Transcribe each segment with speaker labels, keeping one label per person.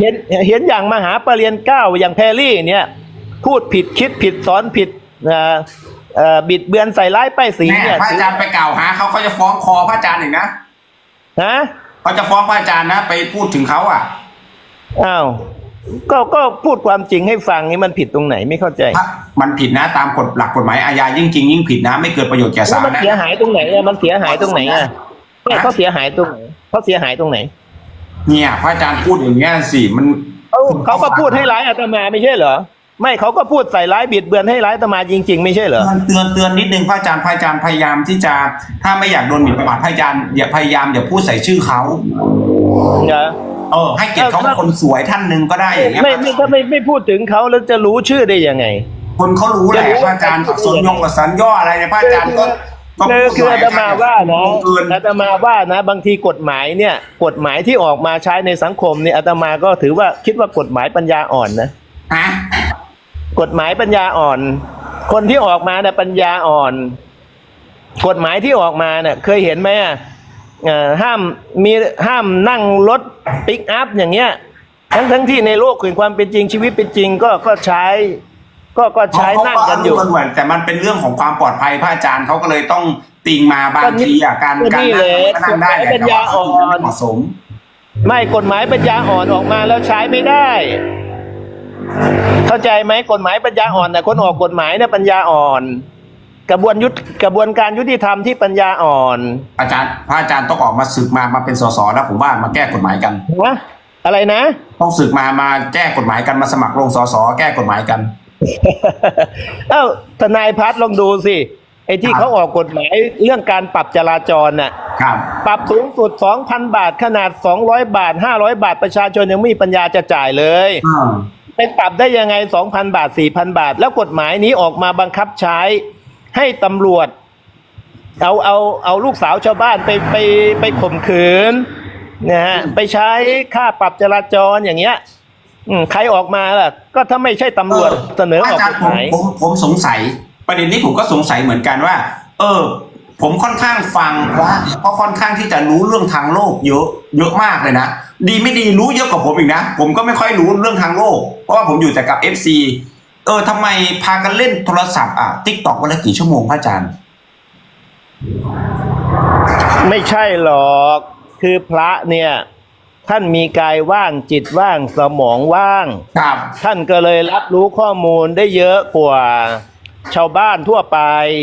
Speaker 1: เห็นเห็นอย่างมหาปรริญญาเก้าอย่างแพรรี่เนี่ย พูดผิดคิดผิดสอนผิดเอ่อเอ่อบิดเบือนใส่ร้ายป้ายสี
Speaker 2: แม่
Speaker 1: เนี่ย
Speaker 2: พระอาจารย์ไปกล่าวหาเขาเขาจะฟ้องคอพระอาจารย์อีกนะ
Speaker 1: ฮะ
Speaker 2: เขาจะฟ้องพระอาจารย์นะไปพูดถึงเขาอะ
Speaker 1: อ้าวก็ก็พูดความจริงให้ฟังนี่มันผิดตรงไหนไม่เข้าใจ
Speaker 2: ถ้ามันผิดนะตามกฎหลักกฎหมายอาญายิ่งจริงยิ่งผิดนะ ไม่เกิดประโยชน์แก่
Speaker 1: แล้
Speaker 2: ศาวล
Speaker 1: มัน
Speaker 2: นะ
Speaker 1: เสียหายตรงไหนอะมันเสียหายตรงไหนอะเนี่ยเขาเสียหายตรงไหนเขาเสียหายตรงไหน
Speaker 2: เนี่ยพระอาจารย์พูดอย่างเงี้ยสิมัน
Speaker 1: เขาเขาก็พูดให้ร้ายอาตมาไม่ใช่เหรอไม่เขาก็พูดใส่ร้ายบิดเบือนให้ร้ายอาตมาจริง ๆ ไม่ใช่เหรอ
Speaker 2: เตือนเตือนนิดนึงพระอาจารย์พระอาจารย์พยายามที่จะถ้าไม่อยากโดนหมิ่นประมาทพระอาจารย์อย่าพยายามอย่าพูดใส่ชื่อเขา
Speaker 1: เหรอ
Speaker 2: เออ ให้เกียรติเขา
Speaker 1: เออ
Speaker 2: คนสวยท่านหนึ่งก็ได้อย่างเงี้ย
Speaker 1: ไม่ไม่ถ้าไม่ไม่พูดถึงเขาแล้วจะรู้ชื่อได้ยังไง
Speaker 2: คนเขารู้แหละ
Speaker 1: จะรู้
Speaker 2: พระอาจารย์อักษรยงอักษรย่ออะไรเนี่ยพระอาจารย์ก็ ก็
Speaker 1: คือ
Speaker 2: พูด
Speaker 1: คือ
Speaker 2: หน่
Speaker 1: อายตมาว่านะ
Speaker 2: เกิน
Speaker 1: อาตมาว่านะ บางทีกฎหมายเนี่ย กฎหมายที่ออกมาใช้ในสังคมเนี่ยอาตมาก็ถือว่าคิดว่ากฎหมายปัญญาอ่อนนะ
Speaker 2: ฮะ
Speaker 1: กฎหมายปัญญาอ่อน คนที่ออกมาเนี่ยปัญญาอ่อน กฎหมายที่ออกมาเนี่ยเคยเห็นไหมอะเอ่อห้ามมีห้ามนั่งรถปิกอัพอย่างเงี้ยทั้งทั้งที่ในโลกแห่งความเป็นจริงชีวิตเป็นจริงก็ก็ใช้ ก็ก็ใช้นั่งกันอยู่
Speaker 2: เขาเหมือนแต่มันเป็นเรื่องของความปลอดภัยพระอาจารย์เขาก็เลยต้องติงมาบางทีอะการ
Speaker 1: ก็
Speaker 2: การ
Speaker 1: นี่
Speaker 2: นั่
Speaker 1: แหละ
Speaker 2: งก็นั่งได้แหละ
Speaker 1: ปัญญาอ่อน
Speaker 2: แต่ว่าไม่เหมาะสม
Speaker 1: ไม่กฎหมายปัญญาอ่อนออกมาแล้วใช้ไม่ได้ เข้าใจไหมกฎหมายปัญญาอ่อนแต่คนออกกฎหมายเนี่ยปัญญาอ่อน กระบวนยุทธกระบวนการยุติธรรมที่ปัญญาอ่อน
Speaker 2: อาจารย์พระอาจารย์ต้องออกมาศึกมามาเป็นสสแล้วผมว่ามาแก้กฎหมายกัน
Speaker 1: นะอะไรนะ
Speaker 2: ต้องศึกมามาแก้กฎหมายกันมาสมัครลงสสแก้กฎหมายกัน
Speaker 1: เอ้าทนายพัฒน์ลองดูสิไอ้ที่
Speaker 2: ครับ
Speaker 1: เขาออกกฎหมายเรื่องการปรับจราจรน่ะ
Speaker 2: ครับ
Speaker 1: ปรับสูงสุด2,000บาทขนาด200บาท500บาทประชาชนยังไม่มีปัญญาจะจ่ายเลย
Speaker 2: อ่า
Speaker 1: ไปปรับได้ยังไง2,000บาท4,000บาท แล้วกฎหมายนี้ออกมาบังคับใช้ ให้ตำรวจ เอาเอาเอาลูกสาวชาวบ้านไปไปไปข่มขืนนะฮะไปใช้ค่าปรับจราจรอย่างเงี้ย อืมใครออกมาล่ะ ก็ถ้าไม่ใช่ตำรวจเสนอออก
Speaker 2: อาจาร
Speaker 1: ก
Speaker 2: ย์
Speaker 1: ฎ
Speaker 2: ผ
Speaker 1: ห
Speaker 2: ม
Speaker 1: มาย
Speaker 2: ผมผมสงสัย ประเด็นนี้ผมก็สงสัยเหมือนกันว่า เออ ผมค่อนข้างฟังพระเพราะค่อนข้างที่จะรู้เรื่องทางโลกเยอะเยอะมากเลยนะดีไม่ดีรู้เยอะกว่าผมอีกนะผมก็ไม่ค่อยรู้เรื่องทางโลก เพราะว่าผมอยู่แต่กับ FC เออทำไมพากันเล่นโทรศัพท์อะทิกตอกวันละกี่ชั่วโมงพระอาจารย์
Speaker 1: ไม่ใช่หรอก คือพระเนี่ย ท่านมีกายว่างจิตว่างสมองว่าง
Speaker 2: ครับ
Speaker 1: ท่านก็เลยรับรู้ข้อมูลได้เยอะกว่าชาวบ้านทั่วไป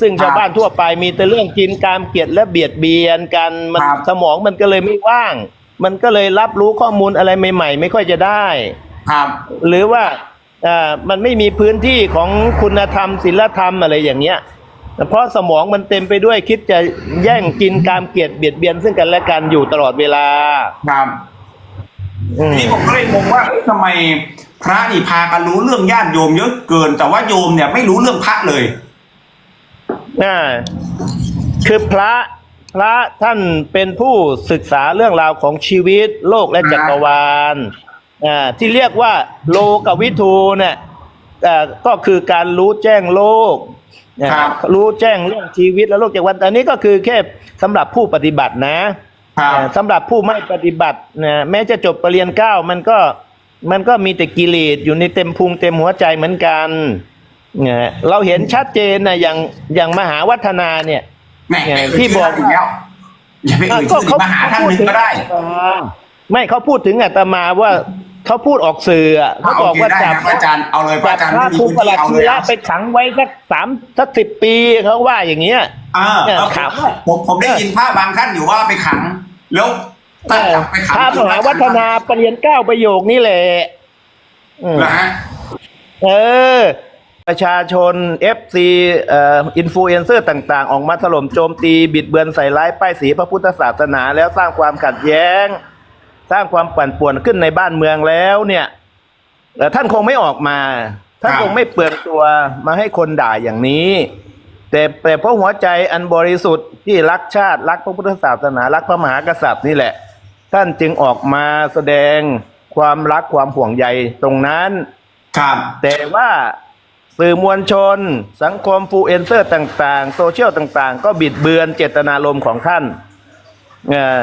Speaker 1: ซึ่ง
Speaker 2: ครับ
Speaker 1: ชาวบ้านทั่วไปมีแต่เรื่องกินการเกลียดและเบียดเบียนกันมัน
Speaker 2: ครับ
Speaker 1: สมองมันก็เลยไม่ว่าง มันก็เลยรับรู้ข้อมูลอะไรใหม่ ๆ ไม่ค่อยจะได้
Speaker 2: ครับ
Speaker 1: หรือว่าอ่ามันไม่มีพื้นที่ของคุณธรรมศีลธรรมอะไรอย่างเงี้ย เพราะสมองมันเต็มไปด้วยคิดจะแย่งกินการเกลียดเบียดเบียนซึ่งกันและกันอยู่ตลอดเวลา
Speaker 2: ครับ
Speaker 1: อืม
Speaker 2: ทีนี้ผมก็เลยงงว่าเอ๊ะทำไมพระนี่พากันรู้เรื่องญาติโยมเยอะเกิน แต่ว่าโยมเนี่ยไม่รู้เรื่องพระเลย
Speaker 1: น่าคือพระพระท่านเป็นผู้ศึกษาเรื่องราวของชีวิต โลกและจักรวาลอ่าที่เรียกว่า โลกวิทูเนี่ยอ่าก็คือการรู้แจ้งโลกนะครับรู้แจ้งเรื่องชีวิตและโลกจักรวาลอันนี้ก็คือแค่สำหรับผู้ปฏิบัตินะ
Speaker 2: ครับ
Speaker 1: เอ่อ สำหรับผู้ไม่ปฏิบัตินะแม้จะจบปรริญญาเก้ามันก็มันก็มีแต่กิเลสอยู่ในเต็มพุงเต็มหัวใจเหมือนกันเนี่ยเราเห็นชัดเจนนะอย่างอย่างมหาวัฒนาเนี่ย
Speaker 2: แหม่
Speaker 1: ไง
Speaker 2: ไป
Speaker 1: ที่
Speaker 2: เอ่ย
Speaker 1: บอก
Speaker 2: ชื่อท่านอีกแล้วอย่าไปเอ่ยชื่อมหาท่านหนึ่งก็ได้
Speaker 1: ไม่เขาพูดถึงอาตมาว่าเขาพูดออกสื่ออะเขาบอกว่า
Speaker 2: โอเคได้
Speaker 1: จับ
Speaker 2: นะพระอาจารย์เอาเลยพระอาจารย์
Speaker 1: พระ
Speaker 2: ไม่มี
Speaker 1: ครู
Speaker 2: พื้น
Speaker 1: ประห
Speaker 2: ที่
Speaker 1: ลัด
Speaker 2: เอา
Speaker 1: ธี
Speaker 2: เลย
Speaker 1: ระ
Speaker 2: อะ
Speaker 1: ไปขังไว้สักสามสักสิบปีเขาว่าอย่างเงี้ย
Speaker 2: อ่า
Speaker 1: เนี่ย
Speaker 2: เออ
Speaker 1: ถาม
Speaker 2: ผมผมได้ยินพระบางท่านอยู่ว่าไปขัง แล้วตั้งจับไปขัง
Speaker 1: พระมหาวัฒนาปรริญญาเก้าประโยคนี่แหละอืม
Speaker 2: นะฮะ
Speaker 1: เออ ประชาชน FC เอ่ออินฟลูเอนเซอร์ต่างๆ ออกมาถล่มโจมตี บิดเบือนใส่ร้ายป้ายสีพระพุทธศาสนา แล้วสร้างความขัดแย้ง สร้างความปั่นป่วนขึ้นในบ้านเมืองแล้วเนี่ยเอ่อท่านคงไม่ออกมา ท่าน
Speaker 2: ครับ
Speaker 1: คงไม่เปลืองตัวมาให้คนด่าอย่างนี้ แต่แต่เพราะหัวใจอันบริสุทธิ์ที่รักชาติรักพระพุทธศาสนารักพระมหากษัตริย์นี่แหละ ท่านจึงออกมาแสดงความรักความห่วงใยตรงนั้น
Speaker 2: ครับ
Speaker 1: แต่ว่าสื่อมวลชน สังคมฟูเอนเซอร์ต่าง ๆ โซเชียลต่าง ๆ ก็บิดเบือนเจตนารมณ์ของท่านเอ่อ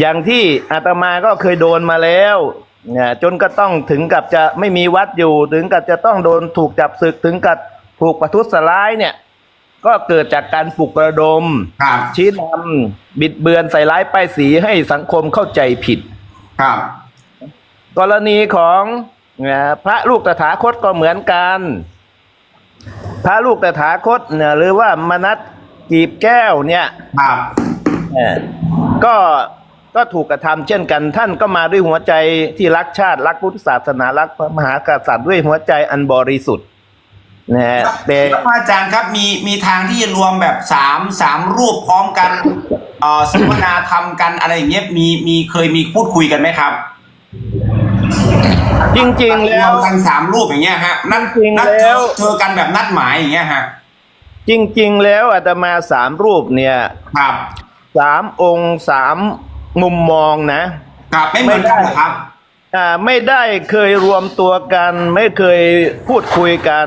Speaker 1: อย่างที่อาตมาก็เคยโดนมาแล้วเนี่ยจนก็ต้องถึงกับจะไม่มีวัดอยู่ ถึงกับจะต้องโดนถูกจับศึกถึงกับถูกประทุษร้ายเนี่ย ก็เกิดจากการปลุกระดม
Speaker 2: ครับ
Speaker 1: ชี้นำบิดเบือนใส่ร้ายป้ายสีให้สังคมเข้าใจผิด
Speaker 2: ครับ
Speaker 1: กรณีของเอ่อพระลูกตถาคตก็เหมือนกัน พระลูกตถาคตเนี่ยหรือว่ามนัสกีบแก้วเนี่ย
Speaker 2: ครับ
Speaker 1: เอ่อก็ก็ถูกกระทำเช่นกันท่านก็มาด้วยหัวใจที่รักชาติรักพุทธศาสนารักพระมหากษัตริย์ด้วยหัวใจอันบริสุทธิ์ นะฮะแต่
Speaker 2: แล้วพระอาจารย์ครับมีมีทางที่จะรวมแบบสามสามรูปพร้อมกันเอ่อสมนาธรรมกันอะไรอย่างเงี้ยมีมีเคยมีพูดคุยกันไหมครับ
Speaker 1: จริงๆ
Speaker 2: ร
Speaker 1: แล้วว
Speaker 2: มกันสามรูปอย่างเงี้ยฮะนัด
Speaker 1: จริงๆ
Speaker 2: นัดเจ
Speaker 1: แล้
Speaker 2: อ
Speaker 1: ว
Speaker 2: เจอกันแบบนัดหมายอย่างเงี้ยฮะ
Speaker 1: จริง ๆ แล้วอาตมาสามรูปเนี่ย
Speaker 2: ครับ
Speaker 1: สามองค์สามมุมมองนะ
Speaker 2: ครับไม่เหมือนกันเหรอครับ
Speaker 1: อ่าไม่ได้เคยรวมตัวกัน ไม่เคยพูดคุยกัน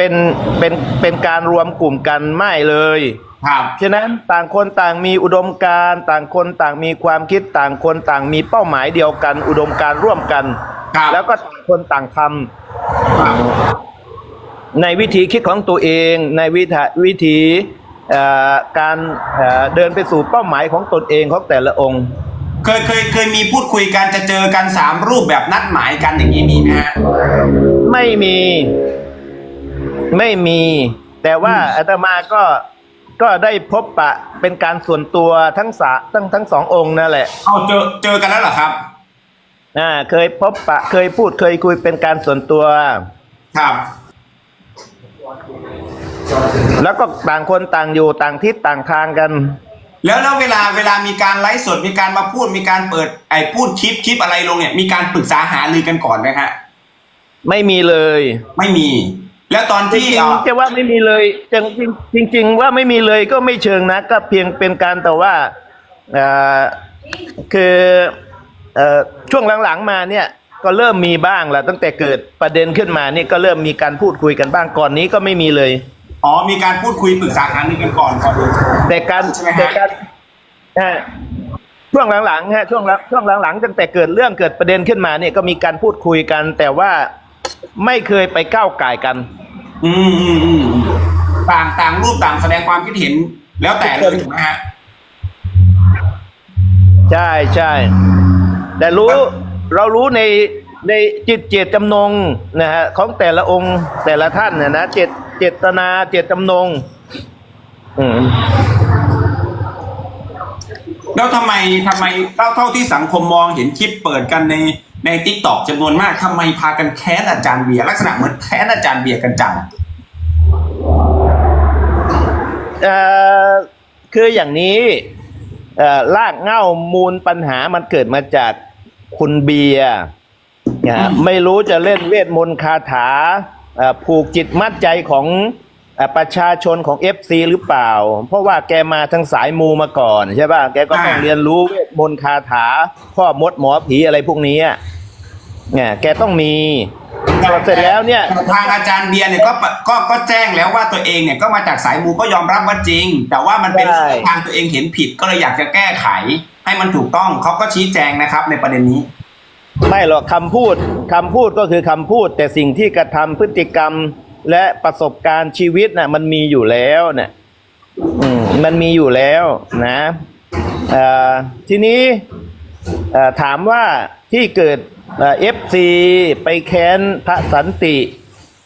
Speaker 1: เป็นเป็นเป็นการรวมกลุ่มกันไม่เลย
Speaker 2: ครับ
Speaker 1: ฉะนั้นต่างคนต่างมีอุดมการณ์ต่างคนต่างมีความคิดต่างคนต่างมีเป้าหมายเดียวกัน อุดมการณ์ร่วมกัน
Speaker 2: ครับ
Speaker 1: แล้วก็ต่างคนต่างทำ
Speaker 2: ครับ
Speaker 1: ในวิธีคิดของตัวเองในวิธีวิธีเอ่อการเอ่อเดินไปสู่เป้าหมายของตนเองของแต่ละองค์
Speaker 2: เคยเคยเคยมีพูดคุยกันจะเจอกันสามรูปแบบนัดหมายกันอย่างนี้มีไหมฮะ
Speaker 1: ไม่มี ไม่มี แต่ว่าอาตมาก็ก็ได้พบปะเป็นการส่วนตัวทั้งสาทั้งทั้งสององค์นั่นแหละ
Speaker 2: เอาเจอเจอกันแล้วเหรอครับ
Speaker 1: อ่าเคยพบปะ เคยพูดเคยคุยเป็นการส่วนตัว
Speaker 2: ครับ
Speaker 1: แล้วก็ต่างคนต่างอยู่ต่างทิศต่างทางกัน
Speaker 2: แล้วแล้วเวลาเวลามีการไลฟ์สดมีการมาพูดมีการเปิด ไอ้พูดคลิปคลิปอะไรลงเนี่ยมีการปรึกษาหารือกันก่อนไหมฮะ
Speaker 1: ไม่มีเลย
Speaker 2: ไม่มี แล้วตอน
Speaker 1: จริ
Speaker 2: ที่
Speaker 1: ง
Speaker 2: เอ่อ
Speaker 1: ๆจะว่าไม่มีเลยจริงจริง ๆ ว่าไม่มีเลยก็ไม่เชิงนะ ก็เพียงเป็นการแต่ว่าเอ่อคือเอ่อช่วงหลังๆมาเนี่ยก็เริ่มมีบ้างแหละตั้งแต่เกิดประเด็นขึ้นมานี่ก็เริ่มมีการพูดคุยกันบ้างก่อนนี้ก็ไม่มีเลย
Speaker 2: อ๋อมีการพูดคุยปรึกษาหารือกันก่อนก่อนเลย
Speaker 1: แต่การ
Speaker 2: ใช่ไหมฮะ
Speaker 1: แต่การฮะช่วงหลังๆฮะช่วงหลังช่วงหลังๆตั้งแต่เกิดเรื่องเกิดประเด็นขึ้นมาเนี่ยก็มีการพูดคุยกัน แต่ว่า ไม่เคยไปก้าวไก่ายกัน
Speaker 2: อืมอืมอืมต่างต่างรูปต่างแสดงความคิดเห็น แล้วแต่เลยถูกไหมฮะ
Speaker 1: ใช่ใช่แต่รู้เรารู้ในในจิตเจตจำนงนะฮะของแต่ละองค์แต่ละท่านเนี่ยนะเจตเจตนาเจตจำนง อืม
Speaker 2: แล้วทำไมทำไมเท่าเท่าที่สังคมมองเห็นคลิปเปิดกันใน ในทิกตอกจำนวนมากทำไมพากันแค้นอาจารย์เบียร์ลักษณะเหมือนแค้นอาจารย์เบียร์กันจัง
Speaker 1: เอ่อคืออย่างนี้เอ่อรากเหง้ามูลปัญหามันเกิดมาจากคุณเบียร์นะฮะไม่รู้จะเล่นเวทมนต์คาถาเอ่อผูกจิตมัดใจของเอ่อประชาชนของ FC หรือเปล่า เพราะว่าแกมาทางสายมูมาก่อนใช่ป่ะแกก็ต้อง
Speaker 2: อ่า
Speaker 1: เรียนรู้เวทมนต์คาถาพ่อมดหมอผีอะไรพวกนี้อะ เนี่ยแกต้องมีพอเสร็จแล้วเนี่ย
Speaker 2: แต่ทางอาจารย์เบียร์เนี่ยก็ปะก็ก็แจ้งแล้วว่าตัวเองเนี่ยก็มาจากสายมูก็ยอมรับว่าจริง แต่ว่ามันเป็น
Speaker 1: ใช่
Speaker 2: ทางตัวเองเห็นผิดก็เลยอยากจะแก้ไข ให้มันถูกต้องเขาก็ชี้แจงนะครับ ในประเด็นนี้
Speaker 1: ไม่หรอกคำพูดคำพูดก็คือคำพูด แต่สิ่งที่กระทำพฤติกรรมและประสบการณ์ชีวิตน่ะมันมีอยู่แล้วเนี่ยอืมมันมีอยู่แล้วนะเอ่อทีนี้เอ่อ ถามว่าที่เกิดเอฟซีไปแค้นพระสันติ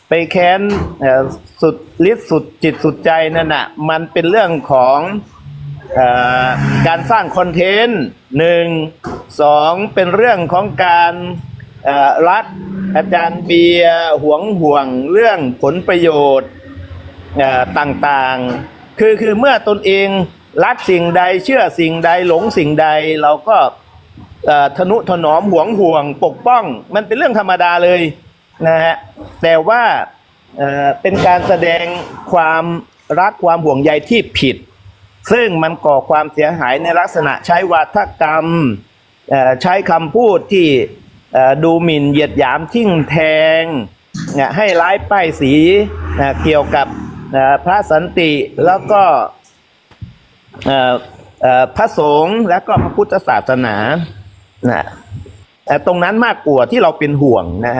Speaker 1: ไปแค้นสุดฤทธิ์สุดจิตสุดใจนั่นน่ะมันเป็นเรื่องของอการสร้างคอนเทนต์หนึ่งสองเป็นเรื่องของการรักอาจารย์เบียร์หวงห่วงเรื่องผลประโยชน์ต่างๆ คือคือเมื่อตนเองรักสิ่งใดเชื่อสิ่งใดหลงสิ่งใดเราก็ ทนุถนอมหวงห่วง ปกป้อง มันเป็นเรื่องธรรมดาเลยนะฮะแต่ว่าเป็นการแสดงความรักความห่วงใยที่ผิด ซึ่งมันก่อความเสียหายในลักษณะใช้วาทกรรมใช้คำพูดที่ดูหมิ่นเหยียดหยามทิ่งแทงเนี่ยให้ร้ายป้ายสีนะเกี่ยวกับพระสันติแล้วก็พระสงฆ์และก็พระพุทธศาสนา นะแต่ตรงนั้นมากกว่าที่เราเป็นห่วงนะฮะ